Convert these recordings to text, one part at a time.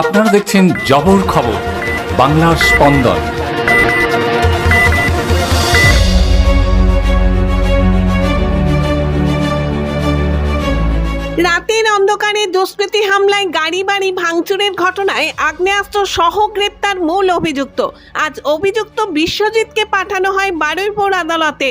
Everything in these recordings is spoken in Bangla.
আপনারা দেখছেন জবর খবর, বাংলার স্পন্দন। রাতের অন্ধকারে দুষ্কৃতী হামলায় গাড়ি বাড়ি ভাঙচুরের ঘটনায় আগ্নেয়াস্ত্র সহ গ্রেপ্তার মূল অভিযুক্ত। আজ অভিযুক্ত বিশ্বজিৎকে পাঠানো হয় বারুইপুর আদালতে।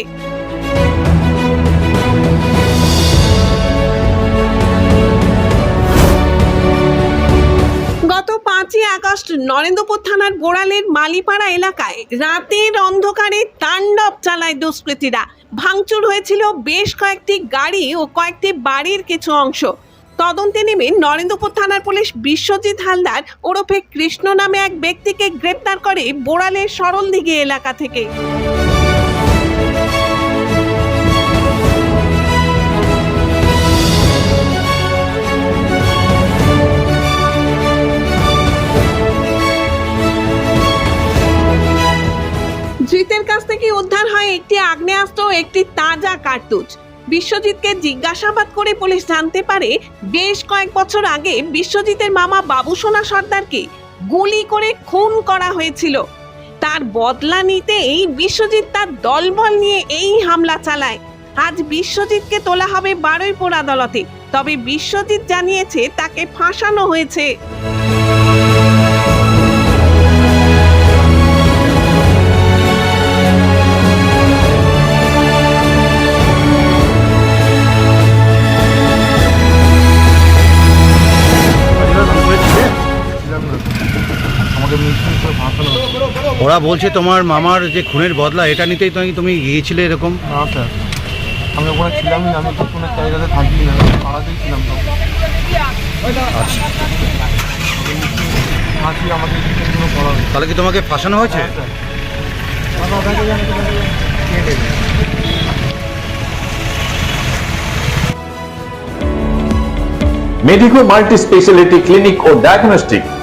আগস্ট নরেন্দ্রপুর থানার বোড়ালের মালিপাড়া এলাকায় রাতের অন্ধকারে তাণ্ডব চালায় দুষ্কৃতীরা। ভাঙচুর হয়েছিল বেশ কয়েকটি গাড়ি ও কয়েকটি বাড়ির কিছু অংশ। তদন্তে নেমে নরেন্দ্রপুর থানার পুলিশ বিশ্বজিৎ হালদার ওরফে কৃষ্ণ নামে এক ব্যক্তিকে গ্রেপ্তার করে বোড়ালের সরলদিঘি এলাকা থেকে। কাছ থেকে উদ্ধার হয় একটি আগ্নেয়াস্ত্র একটি তাজা কার্তুজ। বিশ্বজিৎকে জিজ্ঞাসাবাদ করে পুলিশ জানতে পারে, বেশ কয়েক বছর আগে বিশ্বজিতের মামা বাবুসোনা সর্দারকে গুলি করে খুন করা হয়েছিল। তার বদলা নিতে এই বিশ্বজিৎ তার দলবল নিয়ে এই হামলা চালায়। আজ বিশ্বজিৎকে তোলা হবে বারুইপুর আদালতে, তবে বিশ্বজিৎ জানিয়েছে তাকে ফাঁসানো হয়েছে। ওরা বলছে তোমার মামার যে খুনের বদলা এটা নিতেই তুমি তুমি গিয়েছিলে এরকম? না স্যার আমি ওখানে ছিলামই না আমি তো কোনো জায়গাতে থাকি না পাড়াতেই ছিলাম তো। আচ্ছা। ফাঁসি আমাকে কোনো করা হচ্ছে তাহলে কি তোমাকে ফাঁসানো হয়েছে? মেডিকো মাল্টি স্পেশালিটি ক্লিনিক ও ডায়াগনস্টিক